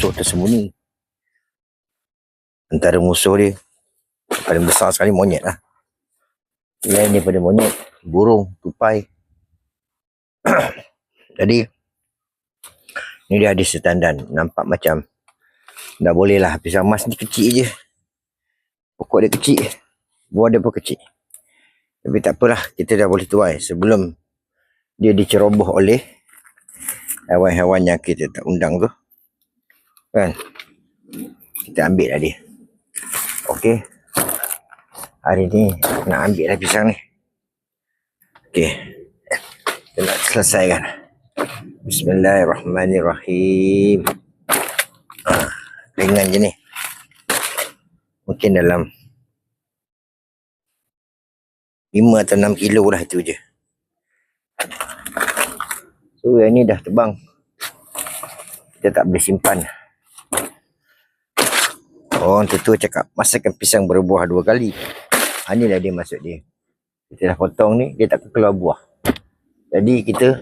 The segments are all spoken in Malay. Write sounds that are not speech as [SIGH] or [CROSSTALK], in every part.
musuh tersembunyi. Antara musuh dia, paling besar sekali monyet lah. Lain daripada monyet, burung, tupai. [CLEARS THROAT] Jadi, ni dia ada setandan. Nampak macam dah boleh lah. Pisang emas ni kecil je. Pokok dia kecil. Buah dia pun kecil. Tapi tak apalah, kita dah boleh tuai sebelum dia diceroboh oleh haiwan-haiwan yang kita tak undang tu. Kan? Kita ambil lah dia. Okey. Hari ni nak ambil lah pisang ni. Okey. Kita nak selesaikan. Bismillahirrahmanirrahim. Ah, ringan je ni. Mungkin dalam 5 atau 6 kilo lah itu je. So yang ni dah terbang. Kita tak boleh simpan. Orang tu cakap masakan pisang berbuah dua kali. Ha, inilah dia maksud dia. Kita dah potong ni, dia tak keluar buah. Jadi kita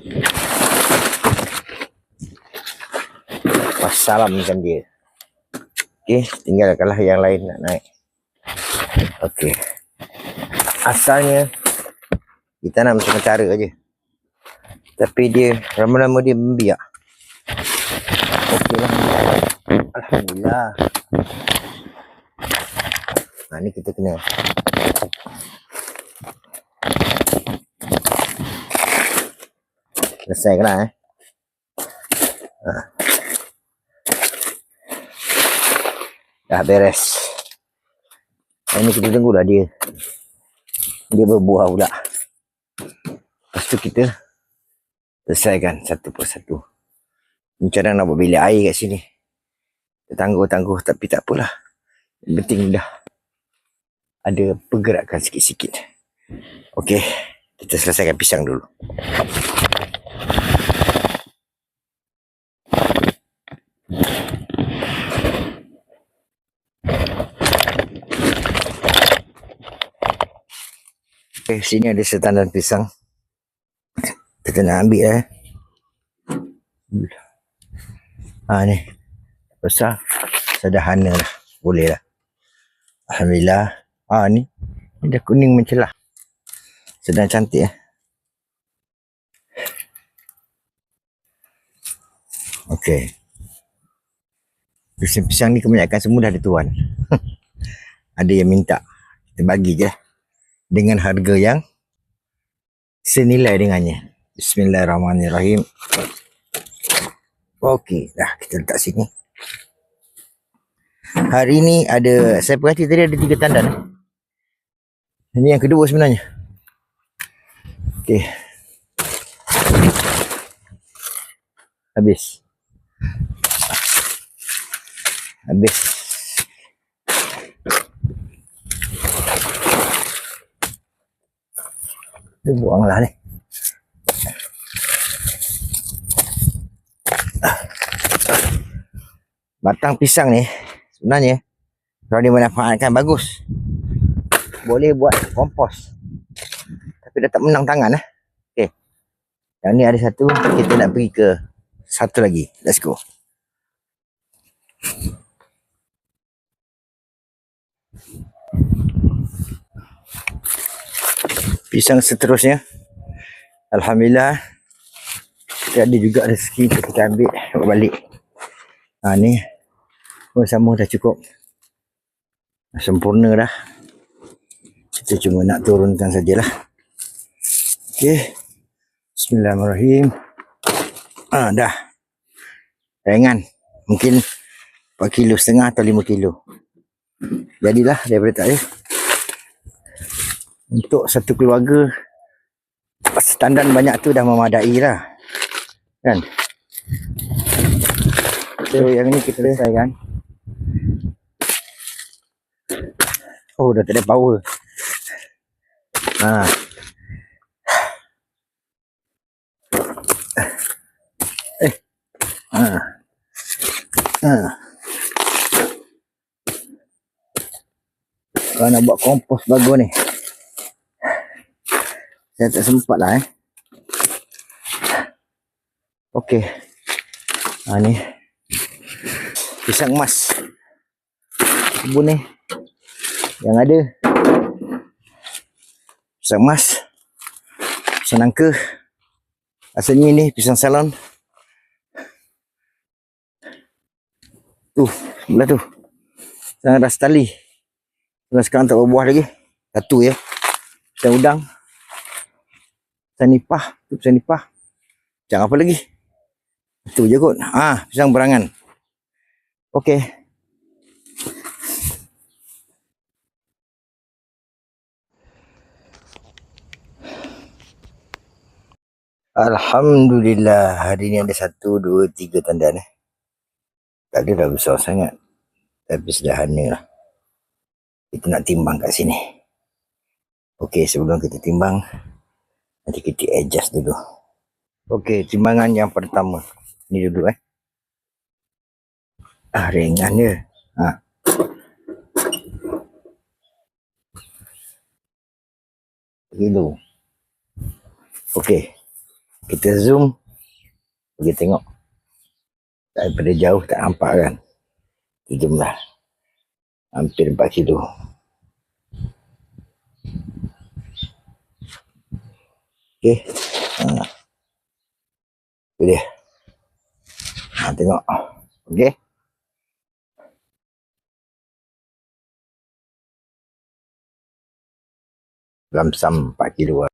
wassalamkan dia. Okey, tinggalkanlah yang lain nak naik. Okey. Asalnya kita nak macam cara aje. Tapi dia lama-lama dia membiak. Okeylah. Alhamdulillah. Ha, ni kita kena selesai kena eh. Ha. Dah beres. Ini kita tunggulah dia. Dia berbuah pula. Lepas tu kita selesaikan satu persatu. Macam nak buat bilik air kat sini. Tangguh-tangguh tapi tak apalah. Yang penting dah ada pergerakan sikit-sikit. Okey, kita selesaikan pisang dulu. Okay, sini ada setandan pisang. Kita nak ambil eh. Ha ni. Besar. Sederhana lah. Boleh lah. Alhamdulillah. Ha ni. Ni dah kuning mencelah. Sedang cantik eh. Okey. Pisang-pisang ni kebanyakan semua dah ada tuan. [LAUGHS] ada yang minta. Kita bagi je lah. Dengan harga yang senilai dengannya. Bismillahirrahmanirrahim. Okey, dah kita letak sini. Hari ni ada, saya perhati tadi ada tiga tandan. Ini yang kedua sebenarnya. Okey. Habis. Habis. Dia buanglah ni. Batang pisang ni sebenarnya kalau dimanfaatkan bagus. Boleh buat kompos. Tapi dah tak menang tangan lah. Okey. Yang ni ada satu, kita nak pergi ke satu lagi. Let's go. Pisang seterusnya. Alhamdulillah. Kita ada juga rezeki untuk kita ambil balik. Ha ni. Oh sama dah cukup. Sempurna dah. Kita cuma nak turunkan sajalah. Okey. Bismillahirrahmanirrahim. Ah dah. Ringan. Mungkin 4 kilo setengah atau 5 kilo. Jadilah daripada tak ya. Untuk satu keluarga standar banyak tu dah memadai lah. Kan? So yang ni kita selesaikan. Oh dah tak ada power. Ha. Eh. Ha. Ha. Kalau nak buat kompos bagus ni. Saya tak sempat lah eh. Okey. Ha ni. Pisang emas. Kebun ni. Yang ada. Pisang emas. Pisang nangka. Asalnya ni pisang salon. Tu, sebelah tu. Pisang rastali. Pisang sekarang tak berbuah lagi. Satu ya. Pisang udang. Pisang nipah. Tu pisang nipah. Pisang apa lagi? Itu je kot. Ah, pisang berangan. Okey. Alhamdulillah hari ni ada satu, dua, tiga tandan eh. Tak ada dah besar sangat. Tapi sederhana lah. Kita nak timbang kat sini. Okey sebelum kita timbang. Nanti kita adjust dulu. Okey timbangan yang pertama. Ni dulu eh. Ah ringan je. Ha. Kilo. Okey. Kita zoom. Pergi tengok. Daripada jauh tak nampak kan. Jumlah. Hampir 4 kilo. Okey. Ha. Itu dia. Ha, tengok. Okey. Lamsam 4 kilo lah.